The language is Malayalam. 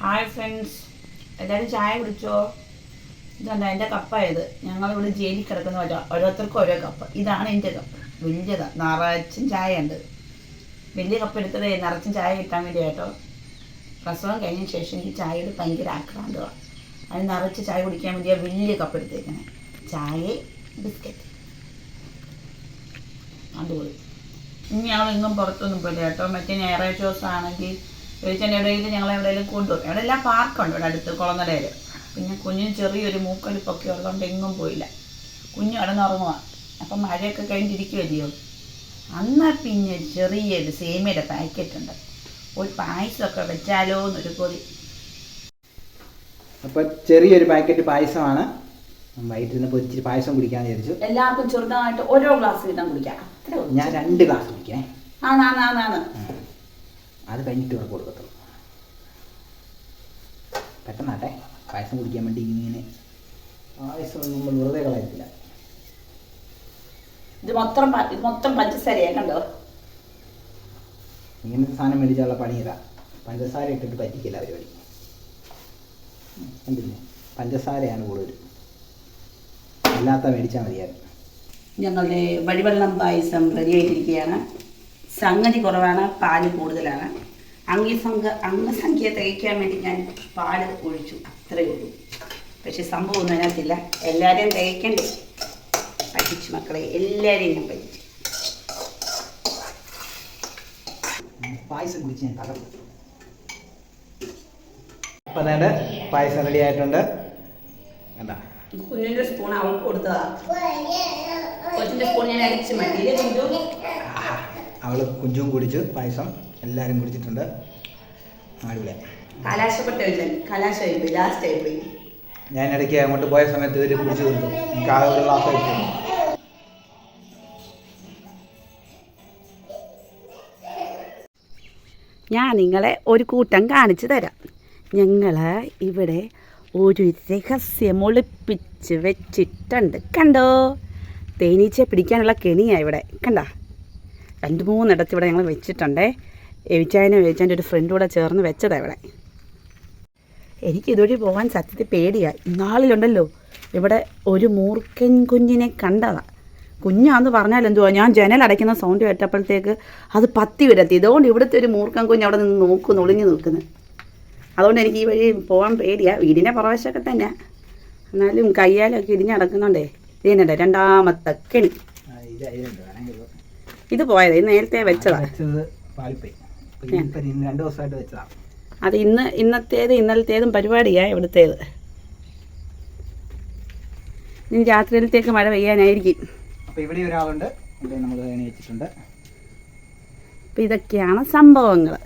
ഹായ് ഫ്രണ്ട്സ് എല്ലാവരും ചായ കുടിച്ചോ? ഇതുണ്ട് എന്റെ കപ്പായത്. ഞങ്ങളിവിടെ ജയിലിൽ കിടക്കുന്ന ഓരോ ഓരോരുത്തർക്കും ഓരോ കപ്പ്. ഇതാണ് എന്റെ കപ്പ്. വലിയതാണ് നിറച്ചും ചായ ഉണ്ട് വലിയ കപ്പ് എടുത്തത് നിറച്ചും ചായ കിട്ടാൻ വേണ്ടി കേട്ടോ പ്രസവം കഴിഞ്ഞ ശേഷം എനിക്ക് ചായയുടെ ഭയങ്കര ആക്രാന്തമാണ് അത് നിറച്ച് ചായ കുടിക്കാൻ വേണ്ടിയാണ് വലിയ കപ്പ് എടുത്തേക്കണേ. ചായ ബിസ്ക്കറ്റ്. അതുപോലെ ഇനി ഞങ്ങൾ എങ്ങും പുറത്തൊന്നും പോയില്ല കേട്ടോ. മറ്റേ ഞായറാഴ്ച ദിവസമാണെങ്കിൽ ചോദിച്ചാൽ എവിടെയെങ്കിലും ഞങ്ങൾ എവിടെയെങ്കിലും കൊണ്ടുപോകും ഇവിടെ എല്ലാം പാർക്കുണ്ട് ഇവിടെ അടുത്ത് കുളനടയിൽ പിന്നെ കുഞ്ഞിന് ചെറിയൊരു മൂക്കൊലിപ്പൊക്കെ ഉള്ളതുകൊണ്ട് എങ്ങും പോയില്ല. കുഞ്ഞ് കിടന്നുറങ്ങുക അപ്പം മഴയൊക്കെ കഴിഞ്ഞിരിക്കുമല്ലയോ അന്നാ പിന്നെ ചെറിയൊരു സേമിയുടെ പാക്കറ്റ് ഉണ്ട്. ഒരു പായസമൊക്കെ വെച്ചാലോ എന്നൊരു കൊതി അപ്പോൾ ചെറിയൊരു പാക്കറ്റ് പായസമാണ്. വൈകിട്ട് നിന്ന് ഇച്ചിരി പായസം കുടിക്കാന്ന് വിചാരിച്ചു. എല്ലാവർക്കും ചെറുതായിട്ട് ഓരോ ഗ്ലാസ് വീതം കുടിക്കാം. ഞാൻ രണ്ട് ഗ്ലാസ് കുടിക്കണേ. ആന്നാന്നാന്നാന്ന് അത് കഴിഞ്ഞിട്ട് ഇവർക്ക് കൊടുക്കത്തുള്ളൂ. പെട്ടെന്നാട്ടെ പായസം കുടിക്കാൻ വേണ്ടി ഇങ്ങനെ പായസം നമ്മൾ വെറുതെ കളയത്തില്ല. ഇത് മൊത്തം ഇത് മൊത്തം പഞ്ചസാരയാണ് കണ്ടോ? ഇങ്ങനത്തെ സാധനം മേടിച്ചാലുള്ള പണി ഇതാ. പഞ്ചസാര ഇട്ടിട്ട് പറ്റിക്കില്ല പരിപാടി. കണ്ടില്ലേ പഞ്ചസാരയാണ് കൂടുതൽ. അല്ലാത്ത മേടിച്ചാൽ മതിയായിരുന്നു. ഞങ്ങളുടെ വഴിവെള്ളം പായസം റെഡി ആയിട്ടിരിക്കുകയാണ്. സംഗതി കുറവാണ് പാൽ കൂടുതലാണ്. അംഗസംഖ അംഗസംഖ്യ തികയ്ക്കാൻ വേണ്ടി ഞാൻ പാൽ ഒഴിച്ചു അത്രയേ ഉള്ളൂ. പക്ഷെ സംഭവം ഒന്നും അതിനകത്തില്ല. എല്ലാവരെയും തികയ്ക്കണ്ടേ? പറ്റിച്ചു മക്കളെ എല്ലാവരെയും ഞാൻ പറ്റിച്ചു ഉം, പായസം കുടിച്ച് ഞാൻ തകർന്നു. അപ്പം അതായത് പായസം റെഡി ആയിട്ടുണ്ട്. എന്താ? കുഞ്ഞിന്റെ സ്പൂൺ അവൾക്ക് കൊടുത്തതാ. കൊച്ചിന്റെ സ്പൂൺ ഞാൻ അടിച്ചു കുഞ്ഞു അവൾ കുഞ്ചും കുടിച്ച് പായസം എല്ലാവരും കുടിച്ചിട്ടുണ്ട്. അടിപൊളി. കലാശപ്പെട്ട കലാശമായി പോയി ലാസ്റ്റ് ആയി പോയി ഞാൻ ഇടയ്ക്ക് അങ്ങോട്ട് പോയ സമയത്ത് ഇവർ കുടിച്ചു തീർത്തു. എനിക്ക് ആ ഒരു ഗ്ലാസ് ആയിട്ട് ഞാൻ നിങ്ങളെ ഒരു കൂട്ടം കാണിച്ചു തരാം. ഞങ്ങൾ ഇവിടെ ഒരു രഹസ്യം ഒളിപ്പിച്ച് വെച്ചിട്ടുണ്ട്. കണ്ടോ? തേനീച്ച പിടിക്കാനുള്ള കെണിയാണ് ഇവിടെ. കണ്ട? രണ്ട് മൂന്നിടത്ത് ഇവിടെ ഞങ്ങൾ വെച്ചിട്ടുണ്ട്. എവിച്ചായനും എവിച്ചാന്റെ ഒരു ഫ്രണ്ട് കൂടെ ചേർന്ന് വെച്ചതാണ് ഇവിടെ. എനിക്ക് ഇതുവഴി പോകാൻ സത്യത്തിൽ പേടിയാണ് ഇന്നാളിലുണ്ടല്ലോ ഇവിടെ ഒരു മൂർക്കൻ കുഞ്ഞിനെ കണ്ടതാണ് കുഞ്ഞാന്ന് പറഞ്ഞാൽ എന്തുവാ? ഞാൻ ജനൽ അടയ്ക്കുന്ന സൗണ്ട് കേട്ടപ്പോഴത്തേക്ക് അത് പത്തി വരത്തി ഇതുകൊണ്ട് ഇവിടുത്തെ ഒരു മൂർക്കൻ കുഞ്ഞ് അവിടെ നിന്ന് നോക്കുന്നു ഒളിഞ്ഞു നിൽക്കുന്നു. അതുകൊണ്ട് എനിക്ക് ഈ വഴി പോകാൻ പേടിയാ. വീടിന്റെ പുറവശമൊക്കെ തന്നെ എന്നാലും കയ്യാലൊക്കെ ഇടിഞ്ഞ് നടക്കുന്നുണ്ടേ. ഇതിനുണ്ട് രണ്ടാമത്തെ കെണി. ഇത് പോയത് ഇത് നേരത്തെ വെച്ചതാ. രണ്ട് ദിവസമായിട്ട് അത് ഇന്ന് ഇന്നത്തേത് ഇന്നലത്തേതും പരിപാടിയാ ഇവിടുത്തേത്. ഇനി രാത്രിയിലത്തേക്ക് മഴ പെയ്യാനായിരിക്കും. അപ്പോൾ ഇവിടെ ഒരാളുണ്ട് നമ്മൾ വെച്ചിട്ടുണ്ട് അപ്പോൾ ഇതൊക്കെയാണ് സംഭവങ്ങൾ